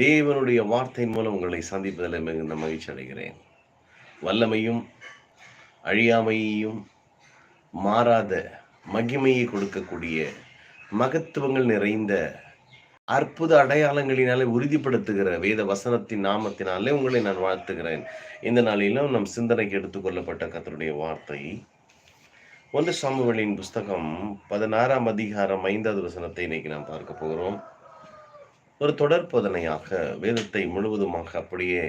தேவனுடைய வார்த்தையின் மூலம் உங்களை சந்திப்பதில் மிகுந்த மகிழ்ச்சி அடைகிறேன். வல்லமையும் அழியாமையையும் மாறாத மகிமையை கொடுக்கக்கூடிய மகத்துவங்கள் நிறைந்த அற்புத அடையாளங்களினாலே உறுதிப்படுத்துகிற வேத வசனத்தின் நாமத்தினாலே உங்களை நான் வாழ்த்துகிறேன். இந்த நாளிலும் நம் சிந்தனைக்கு எடுத்துக்கொள்ளப்பட்ட கத்தருடைய வார்த்தை. ஒன்று சாமுவேலின் புஸ்தகம் பதினாறாம் அதிகாரம் ஐந்தாவது வசனத்தை இன்னைக்கு நாம் பார்க்க போகிறோம். ஒரு தொடர் போதனையாக வேதத்தை முழுவதுமாக அப்படியே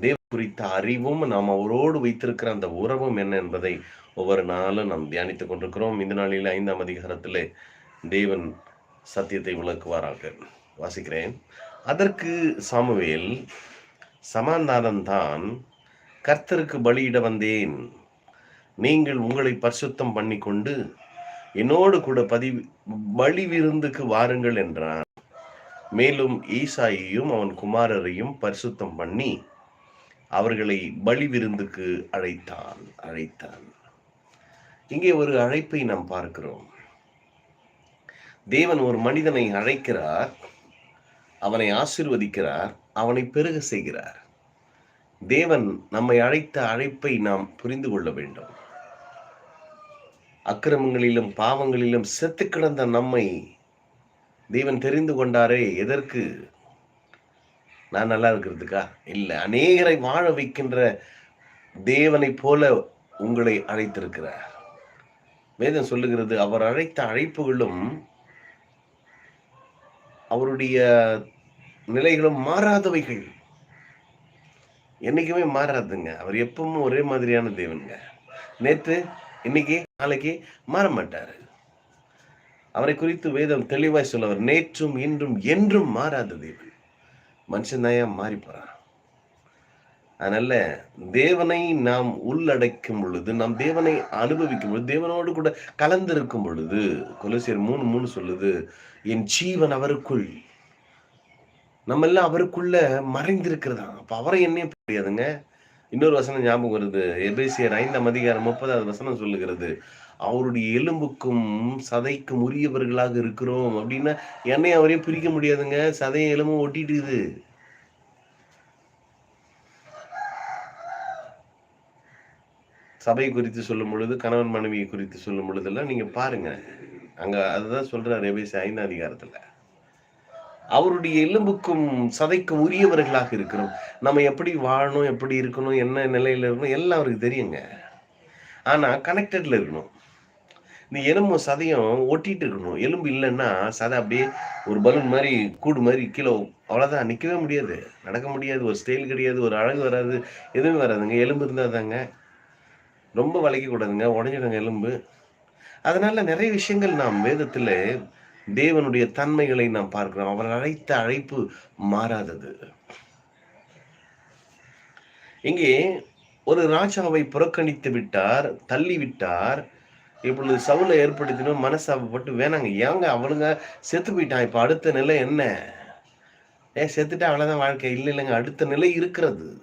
தேவ குறித்த அறிவும் நாம் அவரோடு வைத்திருக்கிற அந்த உறவும் என்ன என்பதை ஒவ்வொரு நாளும் நாம் தியானித்துக் கொண்டிருக்கிறோம். இந்த நாளில் ஐந்தாம் அதிகாரத்திலே தேவன் சத்தியத்தை விளக்குவாராக. வாசிக்கிறேன். அதற்கு சாமுவேல் சமாந்தானந்தான் கர்த்தருக்கு பலியிட வந்தேன். நீங்கள் உங்களை பரிசுத்தம் பண்ணி கொண்டு என்னோடு கூட பதி பலி விருந்துக்கு வாருங்கள் என்றான். மேலும் ஈசாயையும் அவன் குமாரரையும் பரிசுத்தம் பண்ணி அவர்களை பலி விருந்துக்கு அழைத்தான் அழைத்தான். இங்கே ஒரு அழைப்பை நாம் பார்க்கிறோம். தேவன் ஒரு மனிதனை அழைக்கிறார் அவனை ஆசிர்வதிக்கிறார் அவனை பெருக செய்கிறார். தேவன் நம்மை அழைத்த அழைப்பை நாம் புரிந்து கொள்ள வேண்டும். அக்கிரமங்களிலும் பாவங்களிலும் செத்து கிடந்த நம்மை தேவன் தெரிந்து கொண்டாரே எதற்கு? நான் நல்லா இருக்கிறதுக்கா? இல்லை அநேகரை வாழ வைக்கின்ற தேவனை போல உங்களை அழைத்திருக்கிறார். வேதம் சொல்லுகிறது அவர் அழைத்த அழைப்புகளும் அவருடைய நிலைகளும் மாறாதவைகள். என்னைக்குமே மாறாதுங்க. அவர் எப்பவும் ஒரே மாதிரியான தேவனுங்க. நேற்று இன்னைக்கு நாளைக்கு மாற மாட்டாரு. அவரை குறித்து வேதம் தெளிவாய் சொல்லவர் நேற்றும் இன்றும் என்றும் மாறாத தேவன். மனுஷன் தான் மாறி போறான்? அதனால தேவனை நாம் உள்ளடக்கும் பொழுது நாம் தேவனை அனுபவிக்கும் பொழுது தேவனோடு கூட கலந்திருக்கும் பொழுது கொலசியர் மூணு மூணு சொல்லுது என் ஜீவன் அவருக்குள். நம்ம எல்லாம் அவருக்குள்ள மறைந்திருக்கிறதா? அப்ப அவரை என்ன தெரியாதுங்க இன்னொரு வசனம் ஞாபகம் வருது. எபேசியர் ஐந்தாம் அதிகாரம் முப்பதாவது வசனம் சொல்லுகிறது அவருடைய எலும்புக்கும் சதைக்கும் உரியவர்களாக இருக்கிறோம் அப்படின்னா என்னையும் அவரையும் பிரிக்க முடியாதுங்க. சதையும் எலும்பும் ஒட்டிட்டுது சபை குறித்து சொல்லும் பொழுது கணவன் மனைவியை குறித்து சொல்லும் பொழுதெல்லாம் நீங்க பாருங்க. அங்க அதுதான் சொல்றாரு எபேசி ஐந்தாம் அதிகாரத்துல. அவருடைய எலும்புக்கும் சதைக்கும் உரியவர்களாக இருக்கிறோம். நம்ம எப்படி வாழணும் எப்படி இருக்கணும் என்ன நிலையில இருக்கணும் எல்லாம் அவருக்கு தெரியுங்க. ஆனா கனெக்டட்ல இருக்கணும். இந்த எலும்பும் சதையும் ஒட்டிட்டு இருக்கணும். எலும்பு இல்லைன்னா சதை அப்படியே ஒரு பலூன் மாதிரி கூடு மாதிரி கீழே அவ்வளோதான் நிற்கவே முடியாது. நடக்க முடியாது. ஒரு ஸ்டைல் கிடையாது. ஒரு அழகு வராது. எதுவுமே வராதுங்க. எலும்பு இருந்தால் தாங்க. ரொம்ப வளைக்கக்கூடாதுங்க உடஞ்சிடுங்க எலும்பு. அதனால நிறைய விஷயங்கள் நாம் வேதத்தில் தேவனுடைய தன்மைகளை நாம் பார்க்கிறோம். அவர் அழைத்த அழைப்பு மாறாதது. இங்கே ஒரு ராஜாவை புறக்கணித்து விட்டார் தள்ளி விட்டார் இப்பொழுது சவுலை ஏற்படுத்தினோம் மனசாபப்பட்டு வேணாங்க. ஏங்க அவனுங்க செத்து போயிட்டான் இப்போ அடுத்த நிலை என்ன? ஏன் செத்துட்டா அவ்வளோதான் வாழ்க்கை. இல்லை இல்லைங்க. அடுத்த நிலை இருக்கிறது.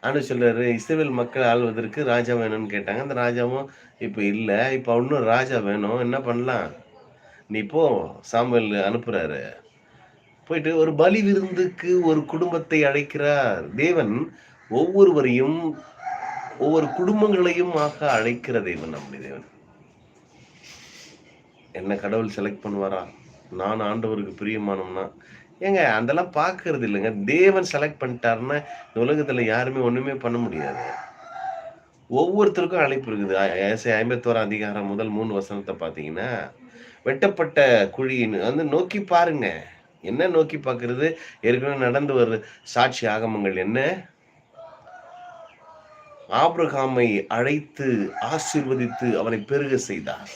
ஆண்டு சொல்றாரு இஸ்ரேல் மக்கள் ஆள்வதற்கு ராஜா வேணும்னு கேட்டாங்க. அந்த ராஜாவும் இப்போ இல்லை. இப்போ இன்னும் ராஜா வேணும். என்ன பண்ணலாம்? நீ போ. சாம்பல் அனுப்புறாரு. போயிட்டு ஒரு பலி விருந்துக்கு ஒரு குடும்பத்தை அழைக்கிறார். தேவன் ஒவ்வொருவரையும் ஒவ்வொரு குடும்பங்களையும் ஆக அழைக்கிற தேவன் நம்முடைய தேவன். என்ன கடவுள் செலக்ட் பண்ணுவாரா? நான் ஆண்டவருக்கு பிரியமானோம்னா ஏங்க அதெல்லாம் பார்க்கறது இல்லைங்க. தேவன் செலக்ட் பண்ணிட்டாருன்னா இந்த உலகத்தில் யாருமே ஒன்றுமே பண்ண முடியாது. ஒவ்வொருத்தருக்கும் அழைப்பு இருக்குது. ஏசை ஐம்பத்தோராம் அதிகாரம் முதல் மூணு வசனத்தை பார்த்தீங்கன்னா வெட்டப்பட்ட குழின்னு வந்து நோக்கி பாருங்க. என்ன நோக்கி பார்க்கறது? ஏற்கனவே நடந்து வர்ற சாட்சி ஆகமங்கள் என்ன? ஆபிரகாமை அழைத்து ஆசீர்வதித்து அவனை பெருக செய்தார்.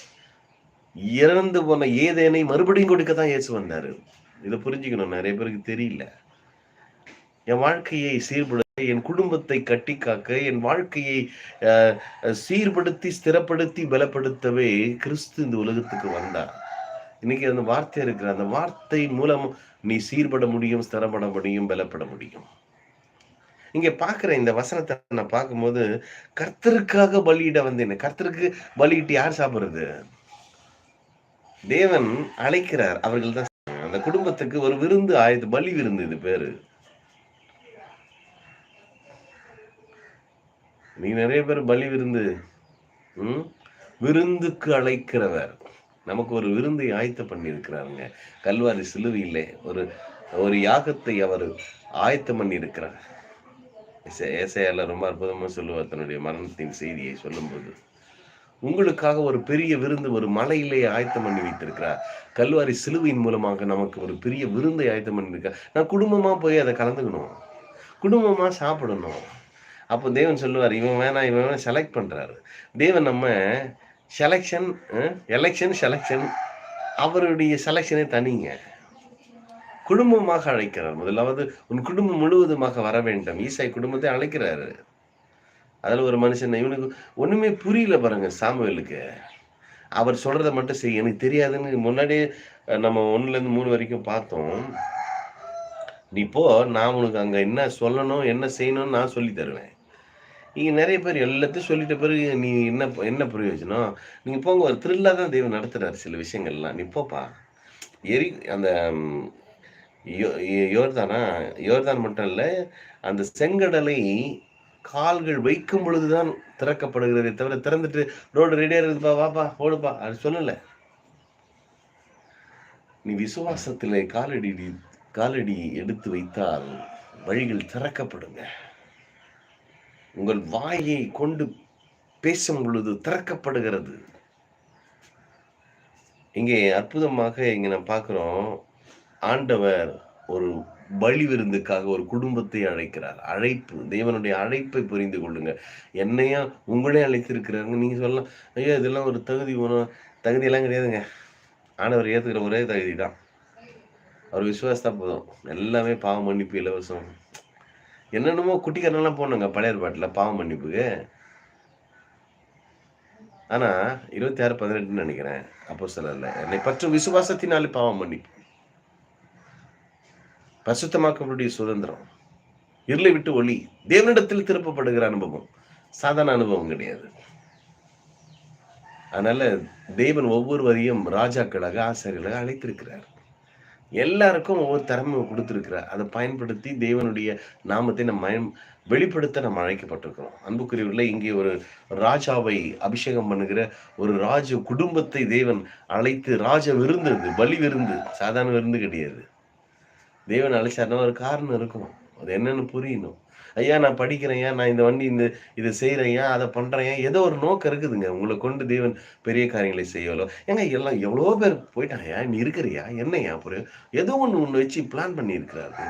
இறந்து போன ஏதேனை மறுபடியும் கொடுக்க தான் இயேசு வந்தாரு. இதை புரிஞ்சுக்கணும். நிறைய பேருக்கு தெரியல. என் வாழ்க்கையை சீர்படுத்த என் குடும்பத்தை கட்டி காக்க என் வாழ்க்கையை அஹ், சீர்படுத்தி ஸ்திரப்படுத்தி பலப்படுத்தவே கிறிஸ்து இந்த உலகத்துக்கு வந்தார். இன்னைக்கு அந்த வார்த்தை இருக்கிற அந்த வார்த்தை மூலம் நீ சீர்பட முடியும் ஸ்திரப்பட முடியும் பலப்பட முடியும். இங்க பாக்குற இந்த வசனத்தை நான் பார்க்கும்போது கர்த்தருக்காக பலியிட வந்தேன். கர்த்தருக்கு பலியிட்டு யார் சாப்பிடுறது? தேவன் அழைக்கிறார் அவர்கள் தான் அந்த குடும்பத்துக்கு ஒரு விருந்து ஆயுத பலி விருந்து இது பேரு. நீ நிறைய பேர் பலி விருந்து ம்? விருந்துக்கு அழைக்கிறவர். நமக்கு ஒரு விருந்தை ஆயத்த பண்ணி இருக்கிறாருங்க கல்வாரி சிலுவையிலே ஒரு ஒரு யாகத்தை அவர் ஆயத்தம் பண்ணி இருக்கிறார் ஏசையால ரொம்ப அற்புதமா சொல்லுவார் தன்னுடைய மரணத்தின் செய்தியை சொல்லும்போது. உங்களுக்காக ஒரு பெரிய விருந்து ஒரு மலையிலே ஆயத்தம் பண்ணி வைத்திருக்கிறார். கல்வாரி சிலுவையின் மூலமாக நமக்கு ஒரு பெரிய விருந்தை ஆயத்தம் பண்ணியிருக்கார் நான் குடும்பமாக போய் அதை கலந்துக்கணும். குடும்பமாக சாப்பிடணும். அப்போ தேவன் சொல்லுவார் இவன் வேணாம் இவன் வேணாம் செலக்ட் பண்ணுறாரு தேவன் நம்ம செலெக்ஷன் எலெக்ஷன் செலெக்ஷன் அவருடைய செலெக்ஷனே தனிங்க. குடும்பமாக அழைக்கிறார். முதலாவது உன் குடும்பம் முழுவதுமாக வர வேண்டும். ஈசாய் குடும்பத்தை அழைக்கிறாரு. அதில் ஒரு மனுஷன் இவனுக்கு ஒன்றுமே புரியல பாருங்க சாமுவேலுக்கு. அவர் சொல்கிறத மட்டும் செய்ய எனக்கு தெரியாதுன்னு முன்னாடியே நம்ம ஒன்றுலேருந்து மூணு வரைக்கும் பார்த்தோம். நீ போ நான் உனக்கு அங்கே என்ன சொல்லணும் என்ன செய்யணும்னு நான் சொல்லி தருவேன். இங்கே நிறைய பேர் எல்லாத்தையும் சொல்லிட்ட பிறகு நீ என்ன என்ன பிரயோஜனம்? நீங்கள் போங்க ஒரு த்ரில்லாக தான் தெய்வம் நடத்துகிறார் சில விஷயங்கள்லாம். நீ போப்பா. எரி அந்த யோர்தானா? யோர்தான் மட்டும் இல்லை அந்த செங்கடலை கால்கள் வைக்கும் பொழுதுதான் திறக்கப்படுகிறதே தவிர திறந்துட்டு ரோடு ரெடியா இருக்குதுப்பா வாப்பா ஓடுப்பா. அது சொல்லல. நீ விசுவாசத்திலே காலடி காலடி எடுத்து வைத்தால் வழிகள் திறக்கப்படுங்க. உங்கள் வாயை கொண்டு பேசும் பொழுது திறக்கப்படுகிறது. இங்கே அற்புதமாக இங்கே நான் பார்க்குறோம். ஆண்டவர் ஒரு பலி விருந்துக்காக ஒரு குடும்பத்தை அழைக்கிறார். அழைப்பு தேவனுடைய அழைப்பை புரிந்து கொள்ளுங்க. என்னையா உங்களே அழைத்திருக்கிறாங்க நீங்க சொல்லலாம் ஐயா இதெல்லாம் ஒரு தகுதி ஒன்றும் தகுதியெல்லாம் கிடையாதுங்க. ஆனவர் ஏத்துக்கிற ஒரே தகுதி தான். அவர் விசுவாசத்தா போதும். எல்லாமே பாவம் மன்னிப்பு இலவசம். என்னென்னமோ குட்டிக்காரெல்லாம் போனாங்க பழைய பாட்டில் பாவம் மன்னிப்புக்கு. ஆனா இருபத்தி ஆறு பதினெட்டுன்னு நினைக்கிறேன் அப்போ சொல்லல என்னை பற்றும் விசுவாசத்தினாலே பாவம் மன்னிப்பு. பசுத்தமாக்கக்கூடிய சுதந்திரம். இருளை விட்டு ஒளி. தேவனிடத்தில் திருப்பப்படுகிற அனுபவம். சாதாரண அனுபவம் கிடையாது. அதனால தேவன் ஒவ்வொருவரையும் ராஜாக்களாக ஆசிரியர்களாக அழைத்திருக்கிறார். எல்லாருக்கும் ஒவ்வொரு திறமை கொடுத்துருக்கிறார். அதை பயன்படுத்தி தேவனுடைய நாமத்தை நம்ம வெளிப்படுத்த நம்ம அழைக்கப்பட்டிருக்கிறோம். அன்புக்குரியவர்கள இங்கே ஒரு ராஜாவை அபிஷேகம் பண்ணுகிற ஒரு ராஜ குடும்பத்தை தேவன் அழைத்து ராஜ விருந்து பலி விருந்து சாதாரண விருந்து கிடையாது. தேவன் அழைச்சாருன்னா ஒரு காரணம் இருக்கும் அது என்னன்னு புரியணும். ஐயா நான் படிக்கிறேன் நான் இந்த வண்டி இந்த இதை செய்கிறேன் ஏன் அதை பண்றேன் ஏதோ ஒரு நோக்கம் இருக்குதுங்க. உங்களை கொண்டு தேவன் பெரிய காரியங்களை செய்யலோ ஏங்க எல்லாம் எவ்வளோ பேர் போயிட்டாங்க நீ இருக்கிறியா? என்னையா புரியும் ஏதோ ஒன்று ஒன்று வச்சு பிளான் பண்ணியிருக்கிறாரு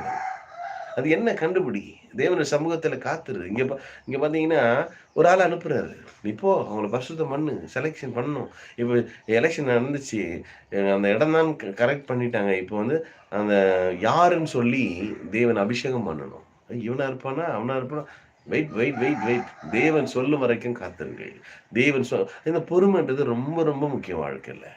அது என்ன கண்டுபிடி? தேவன சமூகத்தில் காத்துரு பா இங்கே பார்த்தீங்கன்னா ஒரு ஆள் அனுப்புறாரு. இப்போ அவங்கள பரிசுத்தம் பண்ணு செலெக்ஷன் பண்ணும். இப்போ எலெக்ஷன் நடந்துச்சு. அந்த இடம் தான் கரெக்ட் பண்ணிட்டாங்க. இப்போ வந்து அந்த யாருன்னு சொல்லி தேவன் அபிஷேகம் பண்ணணும். இவனா இருப்பானா? அவனா இருப்பானா? வெயிட் வெயிட் வெயிட் வெயிட் தேவன் சொல்லும் வரைக்கும் காத்திருங்கள். தேவன் சொல் இந்த பொறுமைன்றது ரொம்ப ரொம்ப முக்கியம் வாழ்க்கையில்.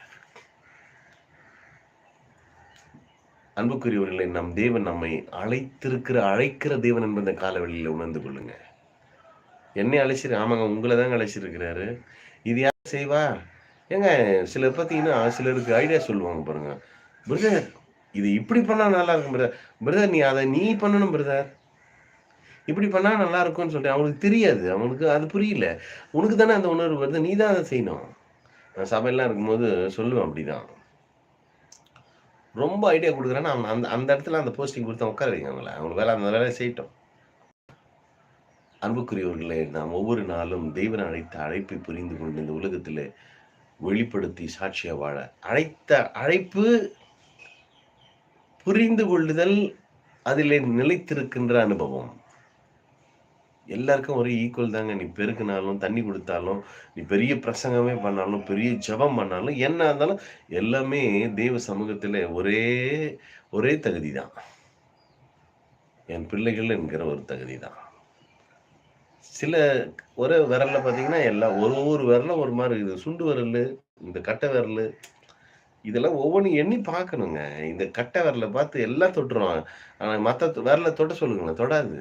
அன்புக்குரியவர்களை நம் தேவன் நம்மை அழைத்திருக்கிற அழைக்கிற தேவன் என்பதை காலவெளியில் உணர்ந்து கொள்ளுங்க. என்னை அழைச்சிரு ஆமாங்க உங்களை தாங்க அழைச்சிருக்கிறாரு. இது யார் செய்வா? ஏங்க சிலர் பார்த்தீங்கன்னா சிலருக்கு ஐடியா சொல்லுவாங்க பாருங்க. பிரதர் இது இப்படி பண்ணால் நல்லா இருக்கும் பிரதர் பிரதர் நீ அதை நீ பண்ணணும் பிரதர் இப்படி பண்ணால் நல்லா இருக்கும்னு சொல்லிட்டு அவனுக்கு தெரியாது. அவனுக்கு அது புரியல. உனக்கு தானே அந்த உணர்வு வருது. நீ தான் அதை செய்யணும். நான் சபையெல்லாம் இருக்கும்போது சொல்லுவேன் அப்படிதான். ரொம்ப ஐடியா கொடுக்குறேன்னா அந்த அந்த இடத்துல அந்த போஸ்டிங் கொடுத்து உட்கார வைங்க அவங்கள. அவங்களுக்கு வேலை அந்த வேலையை செய்யட்டும். அன்புக்குரியவர்களே நாம் ஒவ்வொரு நாளும் தெய்வன் அழைத்த அழைப்பை புரிந்து கொண்டு இந்த உலகத்தில் வெளிப்படுத்தி சாட்சியாக வாழ அழைத்த அழைப்பு புரிந்து கொள்ளுதல் அதில் நிலைத்திருக்கின்ற அனுபவம். எல்லாருக்கும் ஒரே ஈக்குவல் தாங்க. நீ பெருக்குனாலும் தண்ணி கொடுத்தாலும் நீ பெரிய பிரசங்கமே பண்ணாலும் பெரிய ஜபம் பண்ணாலும் என்ன இருந்தாலும் எல்லாமே தெய்வ சமூகத்தில் ஒரே ஒரே தகுதி தான் என் பிள்ளைகள் என்கிற ஒரு தகுதி தான் சில ஒரு விரல்ல பார்த்தீங்கன்னா எல்லாம் ஒரு ஒரு விரலும் ஒரு மாதிரி இருக்குது. சுண்டு விரல் இந்த கட்டை விரல் இதெல்லாம் ஒவ்வொன்றும் எண்ணி பார்க்கணுங்க. இந்த கட்டை விரலை பார்த்து எல்லாம் தொட்டுருவாங்க ஆனால் மற்ற விரலை தொட்ட சொல்லுங்களேன் தொடாது.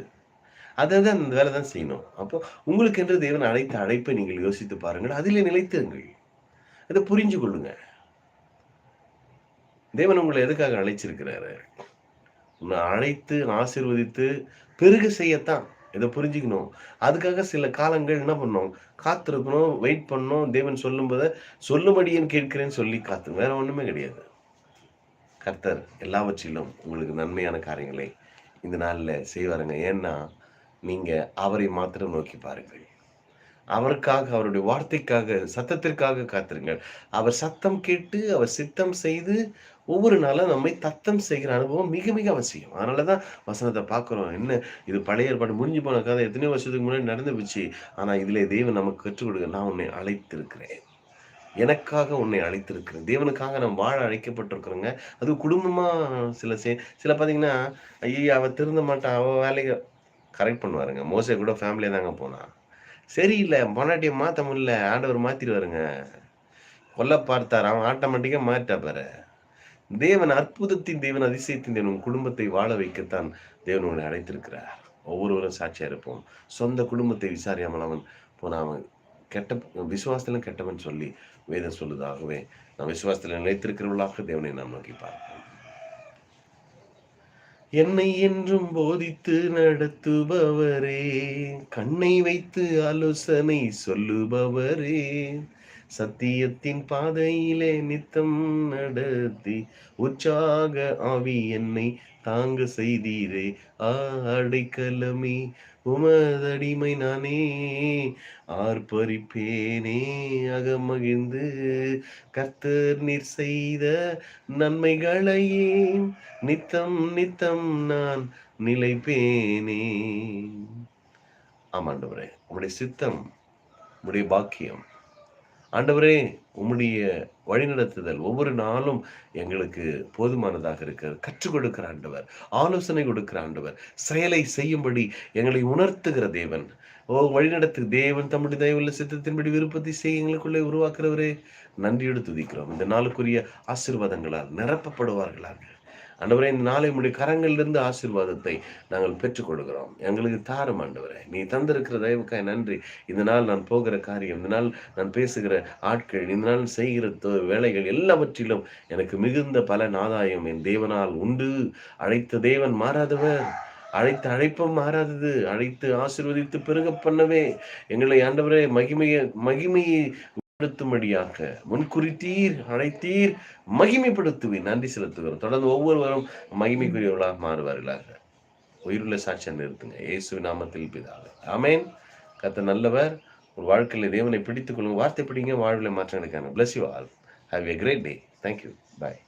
அதை தான் அந்த வேலை தான் செய்யணும். அப்போ உங்களுக்கு என்று தேவன் அழைத்த அழைப்பை நீங்கள் யோசித்து பாருங்கள். அதிலே நிலைத்திருங்கள். அதை புரிஞ்சு கொள்ளுங்க. தேவன் உங்களை எதுக்காக அழைச்சிருக்கிறாரு? உன்னை அழைத்து ஆசீர்வதித்து பெருக செய்யத்தான். இதை புரிஞ்சுக்கணும். அதுக்காக சில காலங்கள் என்ன பண்ணோம் காத்திருக்கணும் வெயிட் பண்ணணும். தேவன் சொல்லும்போது சொல்லும்படியேன்னு கேட்கிறேன்னு சொல்லி காத்து வேற ஒன்றுமே கிடையாது. கர்த்தர் எல்லாவற்றிலும் உங்களுக்கு நன்மையான காரியங்களை இந்த நாளில் செய்வாருங்க. ஏன்னா நீங்கள் அவரை மாத்திரம் நோக்கி பாருங்கள். அவருக்காக அவருடைய வார்த்தைக்காக சத்தத்திற்காக காத்திருங்கள். அவர் சத்தம் கேட்டு அவர் சித்தம் செய்து ஒவ்வொரு நாளும் நம்மை தத்தம் செய்கிற அனுபவம் மிக மிக அவசியம். அதனாலதான் வசனத்தை பார்க்குறோம். என்ன? இது பழைய ஏற்பாடு முடிஞ்சு போன கதை எத்தனையோ வருஷத்துக்கு முன்னாடி நடந்து போச்சு. ஆனால் இதில் தெய்வம் நமக்கு கற்றுக் கொடுக்க நான் உன்னை அழைத்திருக்கிறேன். எனக்காக உன்னை அழைத்திருக்கிறேன். தேவனுக்காக நம்ம வாழ அழைக்கப்பட்டிருக்கிறோங்க. அது குடும்பமாக சில சே சில பார்த்தீங்கன்னா ஐயா அவள் திருந்த மாட்டான் அவள் வேலையை கரெக்ட் பண்ணுவாருங்க. மோசே கூட ஃபேமிலியாக தாங்க போனான் சரியில்லை பொன்னாட்டியை மாற்ற முடியல ஆண்டவர் மாற்றிடுவாருங்க கொல்ல பார்த்தார் அவன் ஆட்டோமேட்டிக்காக மாறிட்டா பாரு. தேவன் அற்புதத்தின் தேவன் அதிசயத்தின் தேவன் உன் குடும்பத்தை வாழ வைக்கத்தான் தேவன் உன்னை அழைத்திருக்கிறார். ஒவ்வொருவரும் சாட்சியாக இருப்போம். சொந்த குடும்பத்தை விசாரியாமல் அவன் போனால் அவன் கெட்ட விசுவாசத்திலும் கெட்டவன் சொல்லி வேதம் சொல்லுதாகவே நாம் விசுவாசத்தில் நிலைத்திருக்கிறவர்களாக தேவனை நாம் நோக்கி பார்ப்போம். என்னை என்றும் போதித்து நடத்துபவரே. கண்ணை வைத்து ஆலோசனை சொல்லுபவரே. சத்தியத்தின் பாதையிலே நித்தம் நடத்தி உற்சாக ஆவி என்னை தாங்க செய்தீரே. ஆடைக்கலமே உமதடிமை நானே ஆர்ப்பரிப்பேனே. அகமகிழ்ந்து கர்த்தர் நீர் செய்த நன்மைகளையே நித்தம் நித்தம் நான் நிலைப்பேனே. ஆமாண்டவரே உங்களுடைய சித்தம் உங்களுடைய பாக்கியம் ஆண்டவரே உம்முடைய வழிநடத்துதல் ஒவ்வொரு நாளும் எங்களுக்கு போதுமானதாக இருக்கிறது. கற்றுக் கொடுக்கிற ஆண்டவர் ஆலோசனை கொடுக்கிற ஆண்டவர் செயலை செய்யும்படி எங்களை உணர்த்துகிற தேவன். ஓ வழிநடத்து தேவன் தம்முடைய தயவுள்ள சித்தத்தின்படி விருப்பத்தை செய்ய எங்களுக்குள்ளே உருவாக்குறவரே. நன்றியோடு துதிக்கிறோம். இந்த நாளுக்குரிய ஆசீர்வாதங்களால் நிரப்பப்படுவார்களாக. ஆண்டவரே இந்த நாளை உங்களுடைய கரங்களிலிருந்து ஆசீர்வாதத்தை நாங்கள் பெற்றுக்கொள்கிறோம். எங்களுக்கு தாரும் ஆண்டவரே. நீ தந்திருக்கிற தயவுக்காய் நன்றி. இந்த நாள் நான் போகிற காரியம் இந்த நாள் நான் பேசுகிற ஆட்கள் இந்த நாள் செய்கிற தொ- வேலைகள் எல்லாவற்றிலும் எனக்கு மிகுந்த பலன் ஆதாயம் என் தேவனால் உண்டு. அழைத்த தேவன் மாறாதவர். அழைத்த அழைப்பும் மாறாதது. அழைத்து ஆசிர்வதித்து பெருக பண்ணவே. எங்களை ஆண்டவரே மகிமையை மகிமையை படுத்தும்படியாக முன்குறித்தீர் அழைத்தீர் மகிமைப்படுத்துவீர் நன்றி செலுத்துகிறோம். தொடர்ந்து ஒவ்வொருவரும் மகிமைக்குரியவர்களாக மாறுவார்களாக. உயிருள்ள சாட்சியம் நிறுத்துங்க இயேசு நாமத்தில் பிதாவே. ஆமேன். கத்த நல்லவர். ஒரு வாழ்க்கையில் தேவனை பிடித்துக் கொள்ளுங்க வார்த்தை பிடிங்க வாழ்வில் மாற்றங்களுக்கான bless you all have a great day thank you bye